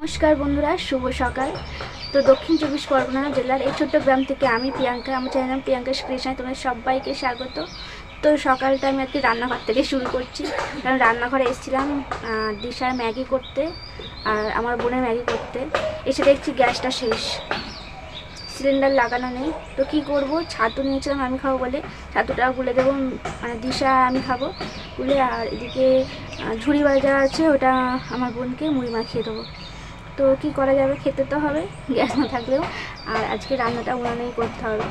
নমস্কার বন্ধুরা, শুভ সকাল। তো দক্ষিণ চব্বিশ পরগনা জেলার এই ছোট্ট গ্রাম থেকে আমি প্রিয়াঙ্কা, আমার চ্যানেল নাম প্রিয়াঙ্কা কৃষ্ণায় তোমাদের সবাইকে স্বাগত। তো সকালটা আমি কি রান্নাঘর থেকে শুরু করছি। কারণ রান্নাঘরে এসেছিলাম দিশার ম্যাগি করতে আর আমার বোনের ম্যাগি করতে। এসে দেখছি গ্যাসটা শেষ। সিলিন্ডার লাগানো নেই। তো কি করব? ছাতু নিয়েছিলাম, আমি খাব বলে। ছাতুটা গুলে দেবো মানে দিশা আমি খাব গুলে। আর এদিকে ঝুড়ি বাজা আছে, ওটা আমার বোনকে মুড়ি মাখিয়ে দেবো। তো কি করা যাবে খেতে তো হবে, গ্যাস না থাকলেও। আর আজকে রান্নাটা উনানেই করতে হবে।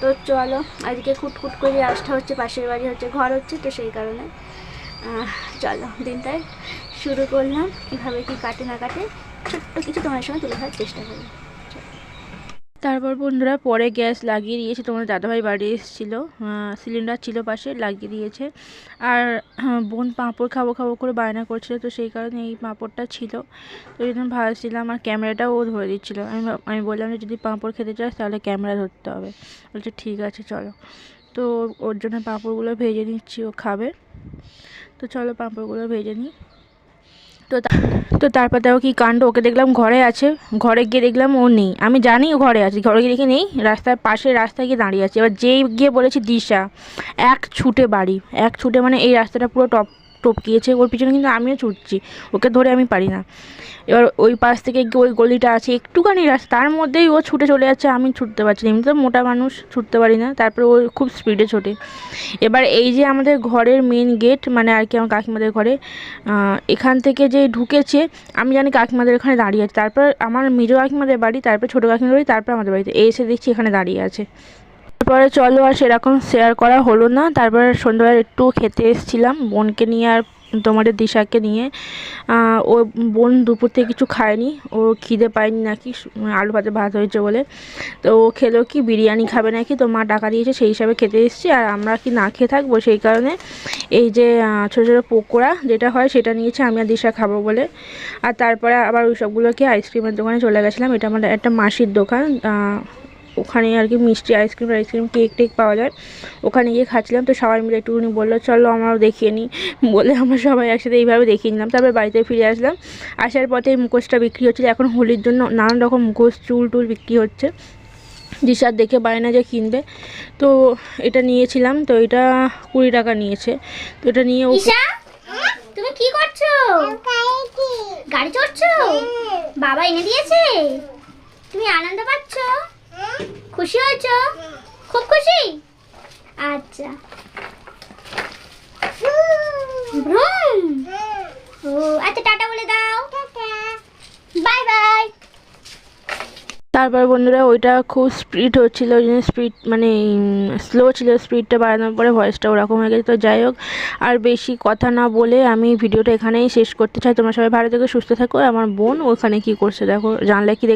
তো চলো, আজকে খুটখুট করে আসতে হচ্ছে, পাশের বাড়ি হচ্ছে, ঘর হচ্ছে, তো সেই কারণে। চলো দিনটায় শুরু করলাম। কীভাবে কি কাটে না কাটে, ছোট্ট কিছু তোমার সঙ্গে তুলে ধরার চেষ্টা করি তারপর বন্ধুরা পরে গ্যাস লাগিয়ে দিয়েছে তোমার দাদাভাই বাড়ি এসেছিল। সিলিন্ডার ছিল পাশে লাগিয়ে দিয়েছে। আর হ্যাঁ, বোন পাঁপড় খাব খাব করে বায়না করছিল তো সেই কারণে এই পাঁপড়টা ছিল। তো ওই জন্য ভাজছিলাম আর ক্যামেরাটাও ও ধরে দিচ্ছিল। আমি আমি বললাম যে যদি পাঁপড় খেতে চাস তাহলে ক্যামেরা ধরতে হবে। বলছে ঠিক আছে চলো। তো ওর জন্য পাঁপড়গুলো ভেজে নিচ্ছি ও খাবে। তো চলো পাঁপড়গুলো ভেজে নিই। তো তো তারপর দেখো কি কাণ্ড, ওকে দেখলাম ঘরে আছে, ঘরে গিয়ে দেখলাম ও নেই। আমি জানি ও ঘরে আছে, ঘরে গিয়ে দেখি নেই, রাস্তার পাশে রাস্তায় গিয়ে দাঁড়িয়ে আছে। এবার যেই গিয়ে বলেছি দিশা, এক ছুটে বাড়ি, এক ছুটে মানে এই রাস্তাটা পুরো টপ টপকিয়েছে, ওর পিছনে কিন্তু আমিও ছুটছি, ওকে ধরে আমি পারি না। এবার ওই পাশ থেকে ওই গলিটা আছে, একটুখানি রাস্তা তার মধ্যেই ও ছুটে চলে যাচ্ছে, আমি ছুটতে পারছি না এমনিতে মোটা মানুষ, ছুটতে পারি না, তারপরে ও খুব স্পিডে ছোটে। এবার এই যে আমাদের ঘরের মেন গেট মানে আর কি আমার কাকিমাদের ঘরে এখান থেকে যে ঢুকেছে, আমি জানি কাকিমাদের এখানে দাঁড়িয়ে আছে, তারপর আমার মেজো কাকিমাদের বাড়ি, তারপর ছোটো কাকিমাদের বাড়ি, তারপর আমাদের বাড়িতে, এসে দেখছি এখানে দাঁড়িয়ে আছে। তারপরে চলো আর সেরকম শেয়ার করা হলো না। তারপরে সন্ধ্যাবেলা একটু খেতে এসেছিলাম। বোনকে নিয়ে আর তোমাদের দিশাকে নিয়ে। ও বোন দুপুর থেকে কিছু খায়নি। ও খিদে পায়নি নাকি আলু ভাতে ভাত হয়েছে বলে। তো ও খেলো কি, বিরিয়ানি খাবে নাকি? তো মা টাকা দিয়েছে, সেই হিসাবে খেতে এসেছি। আর আমরা কি না খেয়ে থাকব? সেই কারণে এই যে ছোটো ছোটো পকোড়া যেটা হয়, সেটা নিয়েছি আমি আর দিশা খাব বলে। আর তারপরে আবার ওই সবগুলোকে আইসক্রিমের দোকানে চলে গেছিলাম। এটা আমাদের একটা মাসির দোকান। ওখানে আর কি মিষ্টি আইসক্রিম আইসক্রিম কেক টেক পাওয়া যায়। ওখানে গিয়ে খাচ্ছিলাম তো সবাই মিলে একটুখানি বলল চলো আমরাও দেখিয়ে নিই। বলে আমরা সবাই একসাথে এইভাবে দেখিয়ে নিলাম। তারপরে বাড়িতে ফিরে আসলাম। আসার পথে এই মুখোশটা বিক্রি হচ্ছিল এখন হোলির জন্য নানান রকম মুখোশ চুল টুল বিক্রি হচ্ছে। দিশার দেখে বায়না যে কিনবে। তো এটা নিয়েছিলাম তো এটা কুড়ি টাকা নিয়েছে। তো এটা নিয়ে তুমি কি করছ? গাড়ি চড়ছো? বাবা এনে দিয়েছে? তুমি আনন্দ পাচ্ছ? খুশি হয়েছো? খুব খুশি? আচ্ছা। আচ্ছা তারপর বন্ধুরা, ওইটা খুব স্পিড হচ্ছিল, ওই জন্য স্পিড মানে স্লো ছিল স্পিডটা বাড়ানোর পরে ভয়েসটা ওরকম হয়ে গেছে। তো যাই হোক, আর বেশি কথা না বলে আমি ভিডিওটা এখানেই শেষ করতে চাই। তোমরা সবাই ভালো থেকে, সুস্থ থাকো। আমার বোন ওখানে কি করছে দেখো, জানলে কি দেখে